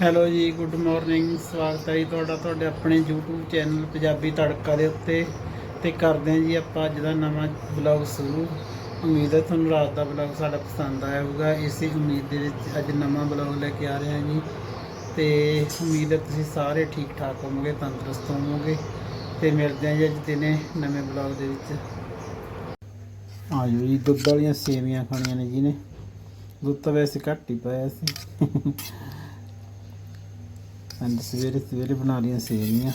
Hello ਜੀ good morning ਸਵਾਗਤ ਹੈ ਜੀ ਤੁਹਾਡਾ, ਤੁਹਾਡੇ ਆਪਣੇ YouTube ਚੈਨਲ ਪੰਜਾਬੀ ਤੜਕਾ ਦੇ ਉੱਤੇ। ਤੇ ਕਰਦੇ ਹਾਂ ਜੀ ਆਪਾਂ ਅੱਜ ਦਾ ਨਵਾਂ ਬਲੌਗ ਸ਼ੁਰੂ। ਉਮੀਦ ਹੈ ਤੁਹਾਨੂੰ ਰਾਤ ਦਾ ਬਲੌਗ ਸਾਡਾ ਪਸੰਦ ਆਇਆ ਹੋਊਗਾ। ਇਸੇ ਉਮੀਦ ਦੇ ਵਿੱਚ ਅੱਜ ਨਵਾਂ ਬਲੌਗ ਲੈ ਕੇ ਆ ਰਹੇ ਹਾਂ ਜੀ। ਤੇ ਉਮੀਦ ਹੈ ਤੁਸੀਂ ਸਾਰੇ ਠੀਕ ਠਾਕ ਹੋਵੋਗੇ, ਤੰਦਰੁਸਤ ਹੋਵੋਗੇ। ਤੇ ਮਿਲਦੇ ਹਾਂ ਜੀ ਅੱਜ ਦਿਨੇ ਨਵੇਂ ਬਲੌਗ ਦੇ ਵਿੱਚ। ਆਜੋ ਜੀ, ਦੁੱਧ ਵਾਲੀਆਂ ਸੇਵੀਆਂ ਖਾਣੀਆਂ ਨੇ ਜੀ ਨੇ। ਦੁੱਧ ਤਾਂ ਵੈਸੇ ਘੱਟ ਹੀ ਪਾਇਆ ਸੀ। ਅੱਜ ਸਵੇਰੇ ਸਵੇਰੇ ਬਣਾ ਲਈਆਂ ਸੇਵੀਆਂ।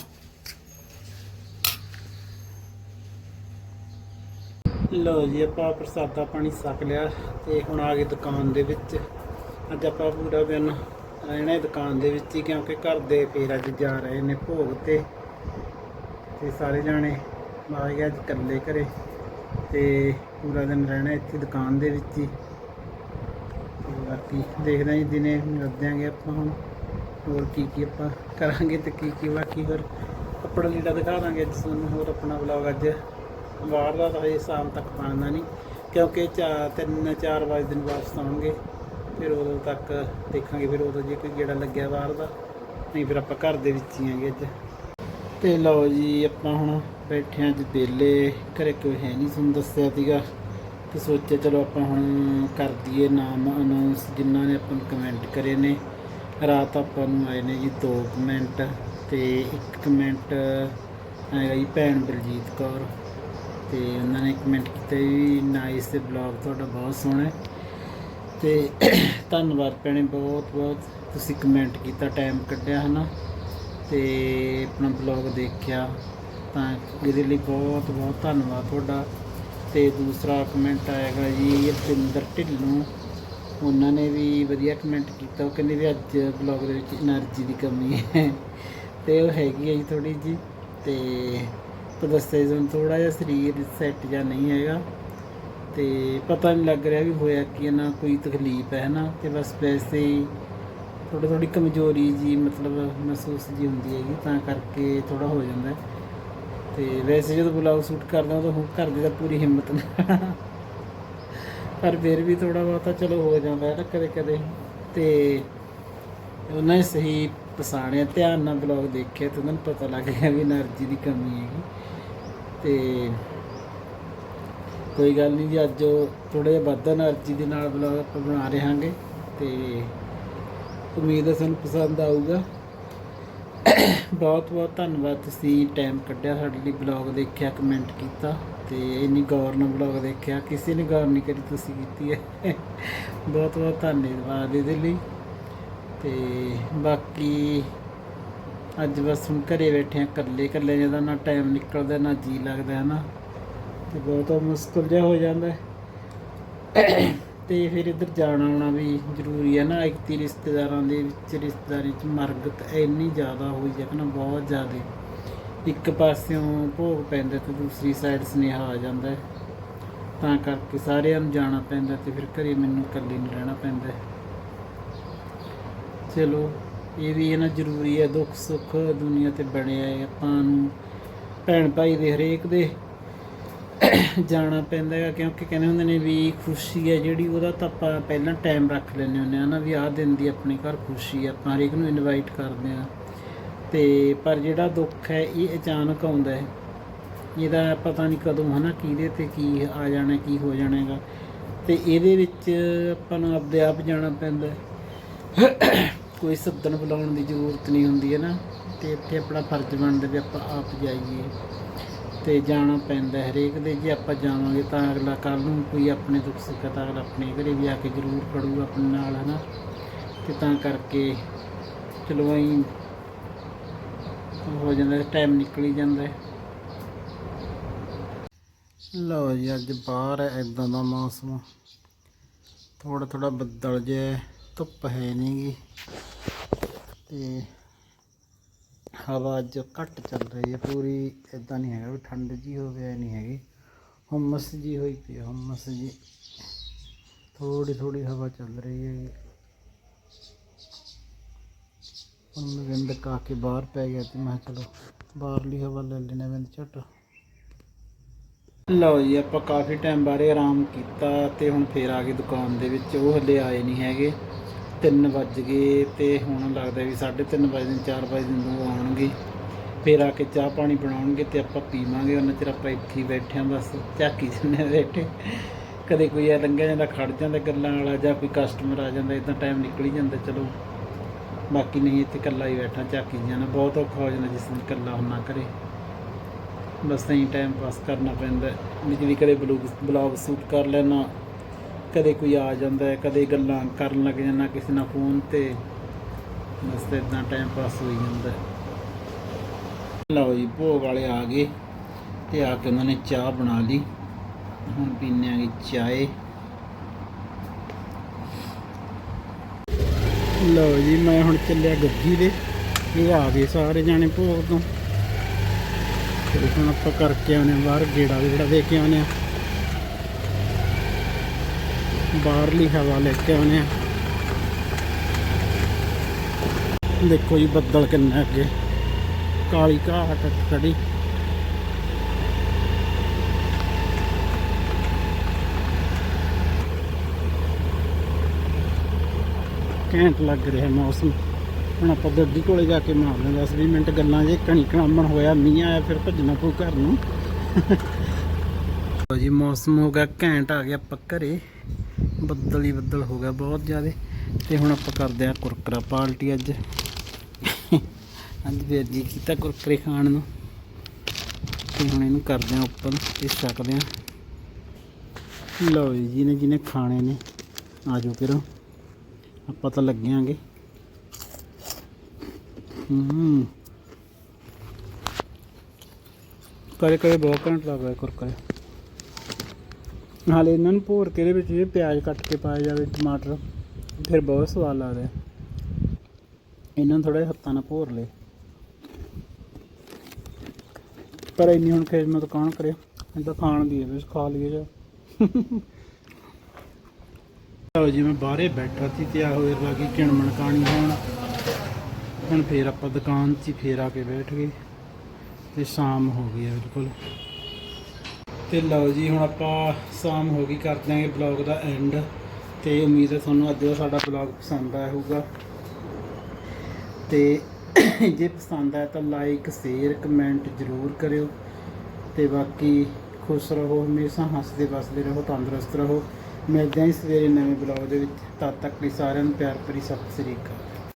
ਲਓ ਜੀ, ਆਪਾਂ ਪ੍ਰਸਾਦਾ ਪਾਣੀ ਸਕ ਲਿਆ ਤੇ ਹੁਣ ਆ ਗਏ ਦੁਕਾਨ ਦੇ ਵਿੱਚ। ਅੱਜ ਆਪਾਂ ਪੂਰਾ ਦਿਨ ਰਹਿਣਾ ਹੈ ਦੁਕਾਨ ਦੇ ਵਿੱਚ ਹੀ, ਕਿਉਂਕਿ ਘਰ ਦੇ ਫੇਰ ਅੱਜ ਜਾ ਰਹੇ ਨੇ ਭੋਗ ਤੇ। ਤੇ ਸਾਰੇ ਜਾਣੇ ਆ ਗਏ ਅੱਜ ਇਕੱਲੇ ਘਰੇ ਤੇ ਪੂਰਾ ਦਿਨ ਰਹਿਣਾ ਇੱਥੇ ਦੁਕਾਨ ਦੇ ਵਿੱਚ ਹੀ। ਬਾਕੀ ਦੇਖਦੇ ਹਾਂ ਜੀ, ਦਿਨੇ ਮਿਲਦੇ ਆਂਗੇ ਆਪਾਂ ਹੁਣ। ਹੋਰ ਕੀ ਕੀ ਆਪਾਂ ਕਰਾਂਗੇ ਤੇ ਕੀ ਕੀ ਬਾਕੀ ਹੋਰ ਕੱਪੜਾ ਲੀੜਾ ਦਿਖਾ ਦਾਂਗੇ ਅੱਜ ਤੁਹਾਨੂੰ ਹੋਰ ਆਪਣਾ ਵਲੌਗ ਅੱਜ। ਬਾਹਰ ਦਾ ਤਾਂ ਹਜੇ ਸ਼ਾਮ ਤੱਕ ਬਣਨਾ ਨਹੀਂ, ਕਿਉਂਕਿ ਚਾ ਤਿੰਨ, ਚਾਰ ਵਜੇ ਦਿਨ ਵਾਪਸ ਆਉਣਗੇ, ਫਿਰ ਉਦੋਂ ਤੱਕ ਦੇਖਾਂਗੇ, ਫਿਰ ਉਦੋਂ ਜੇ ਕੋਈ ਗੇੜਾ ਲੱਗਿਆ ਬਾਹਰ ਦਾ, ਨਹੀਂ ਫਿਰ ਆਪਾਂ ਘਰ ਦੇ ਵਿੱਚ ਹੀ ਆਂਗੇ ਅੱਜ। ਤੇ ਲਓ ਜੀ, ਆਪਾਂ ਹੁਣ ਬੈਠੇ ਆਂ ਅੱਜ ਵਿਹਲੇ, ਘਰੇ ਕੋਈ ਹੈ ਨਹੀਂ ਤੁਹਾਨੂੰ ਦੱਸਿਆ ਸੀਗਾ, ਤੇ ਸੋਚਿਆ ਚਲੋ ਆਪਾਂ ਹੁਣ ਕਰ ਦਈਏ ਨਾਮ ਅਨਾਉਂਸ ਜਿਨ੍ਹਾਂ ਨੇ ਆਪਾਂ ਨੂੰ ਕਮੈਂਟ ਕਰੇ ਨੇ। ਰਾਤ ਆਪਾਂ ਨੂੰ ਆਏ ਨੇ ਜੀ ਦੋ ਕਮੈਂਟ ਤੇ ਇੱਕ ਕਮੈਂਟ ਆਇਆ ਜੀ ਭੈਣ ਬਲਜੀਤ ਕੌਰ ਤੇ ਉਹਨਾਂ ਨੇ ਕਮੈਂਟ ਕੀਤਾ ਜੀ, ਨਾਈਸ ਤੇ ਬਲੌਗ ਤੁਹਾਡਾ ਬਹੁਤ ਸੋਹਣਾ ਹੈ। ਤੇ ਧੰਨਵਾਦ ਭੈਣੇ ਬਹੁਤ ਬਹੁਤ, ਤੁਸੀਂ ਕਮੈਂਟ ਕੀਤਾ ਟਾਈਮ ਕੱਢਿਆ ਹਨਾ। ਤੇ ਆਪਣਾ ਬਲੌਗ ਦੇਖਿਆ ਤਾਂ ਇਹਦੇ ਲਈ ਬਹੁਤ ਬਹੁਤ ਧੰਨਵਾਦ ਤੁਹਾਡਾ। ਤੇ ਦੂਸਰਾ ਕਮੈਂਟ ਆਏਗਾ ਜੀ ਰਪਿੰਦਰ ਢਿੱਲੋਂ ਉਹਨਾਂ ਨੇ ਵੀ ਵਧੀਆ ਕਮੈਂਟ ਕੀਤਾ। ਉਹ ਕਹਿੰਦੇ ਵੀ ਅੱਜ ਬਲੌਗ ਦੇ ਵਿੱਚ એનર્ਜੀ ਦੀ ਕਮੀ ਹੈ। ਤੇ ਉਹ ਹੈਗੀ ਹੈ ਜੀ ਥੋੜੀ ਜੀ ਤੇ ਪਦਸਤੇਜ ਹੁਣ ਥੋੜਾ ਜਿਹਾ ਸਰੀਰ ਸੈੱਟ ਜਾਂ ਨਹੀਂ ਹੈਗਾ। ਤੇ ਪਤਾ ਨਹੀਂ ਲੱਗ ਰਿਹਾ ਵੀ ਹੋਇਆ ਕੀ ਹੈ ਨਾ ਕੋਈ ਤਕਲੀਫ ਹੈ ਨਾ। ਤੇ ਬਸ ਵੈਸੇ ਹੀ ਥੋੜੀ ਥੋੜੀ ਕਮਜ਼ੋਰੀ ਜੀ ਮਤਲਬ ਮਹਿਸੂਸ ਜੀ ਹੁੰਦੀ ਹੈਗੀ, ਤਾਂ ਕਰਕੇ ਥੋੜਾ ਹੋ ਜਾਂਦਾ। ਤੇ ਵੈਸੇ ਜਦੋਂ ਬਲੌਗ ਸ਼ੂਟ ਕਰਦਾ ਤਾਂ ਹੁੱਕ ਕਰਦੇ ਤਾਂ ਪੂਰੀ ਹਿੰਮਤ ਨਹੀਂ ਪਰ ਫਿਰ ਵੀ ਥੋੜਾ ਬਹੁਤਾ ਚਲੋ ਹੋ ਜਾਂਦਾ ਹੈ ਨਾ ਕਦੇ ਕਦੇ। ਤੇ ਉਹਨਾਂ ਨੇ ਸਹੀ ਪਸਾਣਿਆ ਧਿਆਨ ਨਾਲ ਬਲੌਗ ਦੇਖਿਆ ਤਾਂ ਉਹਨਾਂ ਨੂੰ ਪਤਾ ਲੱਗ ਗਿਆ ਵੀ એનર્ਜੀ ਦੀ ਕਮੀ ਹੈਗੀ। ਤੇ ਕੋਈ ਗੱਲ ਨਹੀਂ ਜੀ, ਅੱਜ ਉਹ ਥੋੜਾ ਜਿਹਾ ਵੱਧ એનર્ਜੀ ਦੇ ਨਾਲ ਬਲੌਗ ਆਪਾਂ ਬਣਾ ਰਹੇ ਹਾਂਗੇ ਤੇ ਉਮੀਦ ਹੈ ਤੁਹਾਨੂੰ ਪਸੰਦ ਆਊਗਾ। ਬਹੁਤ ਬਹੁਤ ਧੰਨਵਾਦ, ਤੁਸੀਂ ਟਾਈਮ ਕੱਢਿਆ ਸਾਡੇ ਲਈ ਬਲੌਗ ਦੇਖਿਆ ਕਮੈਂਟ ਕੀਤਾ। ਤੇ ਇੰਨੀ ਗੌਰ ਨਾਲ ਬਲੌਗ ਦੇਖਿਆ, ਕਿਸੇ ਨੇ ਗੌਰ ਨਹੀਂ ਕਰੀ ਤੁਸੀਂ ਕੀਤੀ ਹੈ। ਬਹੁਤ ਬਹੁਤ ਧੰਨਵਾਦ ਇਹਦੇ ਲਈ। ਤੇ ਬਾਕੀ ਅੱਜ ਬਸ ਹੁਣ ਘਰੇ ਬੈਠੇ ਆ ਇਕੱਲੇ ਇਕੱਲੇ ਜਿਹਦਾ ਨਾ ਟਾਈਮ ਨਿਕਲਦਾ, ਨਾ ਜੀ ਲੱਗਦਾ ਹੈ ਨਾ ਤੇ ਬਹੁਤ ਮੁਸ਼ਕਲ ਜਿਹਾ ਹੋ ਜਾਂਦਾ। ਹੈ ਤੇ ਫਿਰ ਇੱਧਰ ਜਾਣਾ ਆਉਣਾ ਵੀ ਜ਼ਰੂਰੀ ਹੈ ਨਾ ਇੱਕ ਰਿਸ਼ਤੇਦਾਰਾਂ ਦੇ ਵਿੱਚ, ਰਿਸ਼ਤੇਦਾਰੀ ਚ ਮਰਗਤ ਇੰਨੀ ਜ਼ਿਆਦਾ ਹੋਈ ਹੈ ਕਿ ਨਾ, ਬਹੁਤ ਜ਼ਿਆਦਾ। ਇੱਕ ਪਾਸਿਓਂ ਭੋਗ ਪੈਂਦਾ ਤੇ ਦੂਸਰੀ ਸਾਈਡ ਸੁਨੇਹਾ ਆ ਜਾਂਦਾ ਹੈ। ਤਾਂ ਕਰਕੇ ਸਾਰਿਆਂ ਨੂੰ ਜਾਣਾ ਪੈਂਦਾ ਤੇ ਫਿਰ ਘਰੇ ਮੈਨੂੰ ਇਕੱਲੇ ਨਹੀਂ ਰਹਿਣਾ ਪੈਂਦਾ ਚਲੋ, ਇਹ ਵੀ ਹੈ ਨਾ ਜ਼ਰੂਰੀ ਹੈ, ਦੁੱਖ ਸੁੱਖ ਦੁਨੀਆ ਤੇ ਬਣਿਆ ਹੈ ਆਪਾਂ ਨੂੰ। ਭੈਣ ਭਾਈ ਦੇ ਹਰੇਕ ਦੇ ਜਾਣਾ ਪੈਂਦਾ ਹੈ ਕਿਉਂਕਿ ਕਹਿੰਦੇ ਹੁੰਦੇ ਨੇ ਵੀ ਖੁਸ਼ੀ ਹੈ ਜਿਹੜੀ, ਉਹਦਾ ਤਾਂ ਆਪਾਂ ਪਹਿਲਾਂ ਟਾਈਮ ਰੱਖ ਲੈਂਦੇ ਹੁੰਦੇ ਆ ਨਾ, ਵੀ ਆਹ ਦਿਨ ਦੀ ਆਪਣੇ ਘਰ ਖੁਸ਼ੀ ਹੈ, ਆਪਾਂ ਹਰੇਕ ਨੂੰ ਇਨਵਾਈਟ ਕਰਦੇ ਆ ਤੇ ਪਰ ਜਿਹੜਾ ਦੁੱਖ ਹੈ, ਇਹ ਅਚਾਨਕ ਆਉਂਦਾ ਹੈ। ਇਹਦਾ ਪਤਾ ਨਹੀਂ ਕਦੋਂ, ਹਨਾ, ਕਿਹਦੇ ਤੇ ਕੀ ਆ ਜਾਣਾ, ਕੀ ਹੋ ਜਾਣਾਗਾ ਤੇ ਇਹਦੇ ਵਿੱਚ ਆਪਾਂ ਨੂੰ ਆਪਦੇ ਆਪ ਜਾਣਾ ਪੈਂਦਾ ਕੋਈ ਸੱਦਣ ਬੁਲਾਉਣ ਦੀ ਜ਼ਰੂਰਤ ਨਹੀਂ ਹੁੰਦੀ ਹੈ ਨਾ ਤੇ ਇੱਥੇ ਆਪਣਾ ਫਰਜ਼ ਬਣਦਾ ਵੀ ਆਪਾਂ ਆਪ ਜਾਈਏ ਤੇ ਜਾਣਾ ਪੈਂਦਾ ਹਰੇਕ ਦੇ ਜੇ ਆਪਾਂ ਜਾਵਾਂਗੇ ਤਾਂ ਅਗਲਾ ਕੱਲ ਨੂੰ ਕੋਈ ਆਪਣੇ ਦੁੱਖ ਸੁੱਖ ਤਾਂ ਅਗਲਾ ਆਪਣੇ ਘਰੇ ਵੀ ਆ ਕੇ ਜ਼ਰੂਰ ਖੜੂਗਾ ਆਪਣੇ ਨਾਲ, ਹਨਾ। ਤੇ ਤਾਂ ਕਰਕੇ ਚਲੋ ਐਂ ਹੋ ਜਾਂਦਾ ਟਾਈਮ ਨਿਕਲੀ ਜਾਂਦਾ ਲਓ ਜੀ ਅੱਜ ਬਾਹਰ ਹੈ ਇਦਾਂ ਦਾ ਮੌਸਮ। ਥੋੜਾ ਥੋੜਾ ਬੱਦਲ ਜਿਹਾ ਧੁੱਪ ਹੈ ਨਹੀਂਗੀ ਤੇ ਹਵਾ ਅੱਜ ਘੱਟ ਚੱਲ ਰਹੀ ਹੈ ਪੂਰੀ ਇਦਾਂ ਨਹੀਂ ਹੈਗਾ ਵੀ ਠੰਡ ਜੀ ਹੋਵੇ ਐ ਨਹੀਂ ਹੈਗੀ। ਹੁਮਸ ਜੀ ਹੋਈ ਪਈ ਹੈ, ਹੁਮਸ ਜੀ ਥੋੜੀ ਥੋੜੀ ਹਵਾ ਚੱਲ ਰਹੀ ਹੈ। ਹੁਣ ਮੈਂ ਵਿੰਦ ਕਾ ਕੇ ਬਾਹਰ ਪੈ ਗਿਆ ਤੇ ਮੈਂ ਚਲੋ ਬਾਹਰਲੀ ਹਵਾ ਲੈ ਲੈਣਾ ਵਿੰਦ ਝਟ। ਲਓ ਜੀ, ਆਪਾਂ ਕਾਫੀ ਟਾਈਮ ਬਾਰੇ ਆਰਾਮ ਕੀਤਾ ਤੇ ਹੁਣ ਫੇਰ ਆ ਗਏ ਦੁਕਾਨ ਦੇ ਵਿੱਚ। ਉਹ ਹਲੇ ਆਏ ਨਹੀਂ ਹੈਗੇ। 3 ਵੱਜ ਗਏ ਤੇ ਹੁਣ ਲੱਗਦਾ ਵੀ 3:30 ਵਜੇ 4 ਵਜੇ ਨੂੰ ਉਹ ਆਉਣਗੇ। ਫਿਰ ਆ ਕੇ ਚਾਹ ਪਾਣੀ ਬਣਾਉਣਗੇ ਤੇ ਆਪਾਂ ਪੀਵਾਂਗੇ। ਉਹਨਾਂ ਚਿਰ ਆਪਾਂ ਇੱਥੇ ਹੀ ਬੈਠੇ ਆਂ ਬਸ ਝਾਕੀ ਜੰਨੇ ਬੈਠੇ। ਕਦੇ ਕੋਈ ਆ ਲੰਘਿਆ ਜਾਂਦਾ, ਖੜ ਜਾਂਦਾ ਗੱਲਾਂ ਵਾਲਾ ਜਾਂ ਕੋਈ ਕਸਟਮਰ ਆ ਜਾਂਦਾ ਇਦਾਂ ਟਾਈਮ ਨਿਕਲ ਹੀ ਜਾਂਦਾ, ਚਲੋ। ਬਾਕੀ ਨਹੀਂ ਇੱਥੇ ਇਕੱਲਾ ਹੀ ਬੈਠਾ, ਝਾਕੀ ਜਾਣਾ ਬਹੁਤ ਔਖਾ ਹੋ ਜਾਂਦਾ ਜਿਸ ਦਿਨ ਇਕੱਲਾ ਹੁੰਨਾ ਕਰੇ ਬਸ ਐਂ ਟਾਈਮ ਪਾਸ ਕਰਨਾ ਪੈਂਦਾ ਬਿਜਲੀ ਕਦੇ ਬਲੌਗ ਬਲੌਗ ਸ਼ੂਟ ਕਰ ਲੈਣਾ, ਕਦੇ ਕੋਈ ਆ ਜਾਂਦਾ ਕਦੇ ਗੱਲਾਂ ਕਰਨ ਲੱਗ ਜਾਂਦਾ ਕਿਸੇ ਨਾਲ ਫੋਨ ਤੇ। ਬਸ ਇਦਾਂ ਟਾਈਮ ਪਾਸ ਹੋਈ ਜਾਂਦਾ ਲਓ ਜੀ, ਭੋਗ ਵਾਲੇ ਆ ਗਏ ਤੇ ਆ ਕੇ ਉਹਨਾਂ ਨੇ ਚਾਹ ਬਣਾ ਲਈ। ਹੁਣ ਪੀਨੇ ਆਗੇ ਚਾਏ। ਲਓ ਜੀ, ਮੈਂ ਹੁਣ ਚੱਲਿਆ ਗੱਗੀ ਦੇ। ਇਹ ਆ ਗਏ ਸਾਰੇ ਜਾਣੇ ਭੋਗ ਤੋਂ। ਤੇ ਹੁਣ ਆਪਾਂ ਕਰਕੇ ਆਉਣੇ ਆਂ ਬਾਹਰ, ਗੇੜਾ ਵੀ ਜਿਹੜਾ ਦੇ ਕੇ ਆਉਨੇ ਆ ਬਾਹਰਲੀ ਹਵਾ ਲੈ ਕੇ ਆਉਨੇ ਆ ਦੇਖੋ ਜੀ ਬੱਦਲ ਕਿੰਨਾ ਅੱਗੇ। ਕਾਲੀ ਘਾਟ ਖੜੀ। ਘੈਂਟ ਲੱਗ ਰਿਹਾ ਮੌਸਮ। ਹੁਣ ਆਪਾਂ ਗੱਡੀ ਕੋਲੇ ਜਾ ਕੇ ਮਾਰਦੇ 10 20 ਮਿੰਟ ਗੱਲਾਂ ਜੇ ਕਣੀ ਕਣਾਮਣ ਹੋਇਆ, ਮੀਂਹ ਆਇਆ, ਫਿਰ ਭੱਜਣਾ ਪਊ ਘਰ ਨੂੰ। ਲਓ ਜੀ, ਮੌਸਮ ਹੋ ਗਿਆ ਘੈਂਟ, ਆ ਗਿਆ ਆਪਾਂ ਘਰੇ। ਬੱਦਲ ਹੀ ਬੱਦਲ ਹੋ ਗਿਆ ਬਹੁਤ ਜ਼ਿਆਦਾ। ਤੇ ਹੁਣ ਆਪਾਂ ਕਰਦੇ ਆ ਕੁਰਕਰਾ ਪਾਰਟੀ ਅੱਜ। ਅੱਜ ਵੀਰ ਜੀ ਕੀਤਾ ਕੁਰਕਰੇ ਖਾਣ ਨੂੰ। ਤੇ ਹੁਣ ਇਹਨੂੰ ਕਰਦੇ ਆ ਓਪਨ ਤੇ ਛਕਦੇ ਆ ਲਓ ਜੀ, ਜਿਹਨੇ ਜਿਹਨੇ ਖਾਣੇ ਨੇ, ਆ ਜਾਓ ਫਿਰ। ਆਪਾਂ ਤਾਂ ਲੱਗਿਆਂਗੇ ਹੂੰ। ਕਰੇ ਕਰੇ ਬਹੁਤ ਘੰਟਾ ਲੱਗਦਾ ਕੁਰਕਰੇ। ਨਾਲੇ ਇਹਨਾਂ ਨੂੰ ਭੋਰ ਕੇ ਇਹਦੇ ਵਿੱਚ ਜੇ ਪਿਆਜ਼ ਕੱਟ ਕੇ ਪਾਇਆ ਜਾਵੇ, ਟਮਾਟਰ, ਫਿਰ ਬਹੁਤ ਸਵਾਦ ਲੱਗਦਾ। ਹੈ। ਇਹਨਾਂ ਨੂੰ ਥੋੜਾ ਹੱਥਾਂ ਨਾਲ ਭੋਰ ਲੈ ਪਰ ਇੰਨੀ ਹੁਣ ਖੇਜਮਤ ਕੌਣ ਕਰੇ? ਇਹ ਤਾਂ ਖਾਣ ਦੀ ਹੈ ਬਸ ਖਾ ਲਈਏ ਜਾ। ਲਓ ਜੀ, ਮੈਂ ਬਾਹਰੇ ਬੈਠਾ ਸੀ ਤੇ ਆ ਹੋਏ ਲੱਗੀ ਕਿਣਮਣ ਕਾਣੀ ਹੋਣ। ਹੁਣ ਫੇਰ ਆਪਾਂ ਦੁਕਾਨ 'ਚ ਹੀ ਫੇਰ ਆ ਕੇ ਬੈਠ ਗਏ ਤੇ ਸ਼ਾਮ ਹੋ ਗਈ ਹੈ ਬਿਲਕੁਲ। ਤੇ ਲਓ ਜੀ, ਹੁਣ ਆਪਾਂ ਸ਼ਾਮ ਹੋ ਗਈ, ਕਰ ਦਿਆਂਗੇ ਬਲੌਗ ਦਾ ਐਂਡ ਤੇ ਉਮੀਦ ਹੈ ਤੁਹਾਨੂੰ ਅੱਜ ਦਾ ਸਾਡਾ ਬਲੌਗ ਪਸੰਦ ਆਇਆ ਹੋਊਗਾ। ਤੇ ਜੇ ਪਸੰਦ ਆਇਆ ਤਾਂ ਲਾਈਕ ਸ਼ੇਅਰ ਕਮੈਂਟ ਜ਼ਰੂਰ ਕਰਿਓ। ਤੇ ਬਾਕੀ ਖੁਸ਼ ਰਹੋ, ਹਮੇਸ਼ਾ ਹੱਸਦੇ ਵਸਦੇ ਰਹੋ, ਤੰਦਰੁਸਤ ਰਹੋ। ਮਿਲਦੇ ਹਾਂ ਸਵੇਰੇ ਨਵੇਂ ਬਲੌਗ ਦੇ ਵਿੱਚ ਤਦ ਤੱਕ ਲਈ ਸਾਰਿਆਂ ਨੂੰ ਪਿਆਰ ਭਰੀ ਸਤਿ ਸ੍ਰੀ ਅਕਾਲ।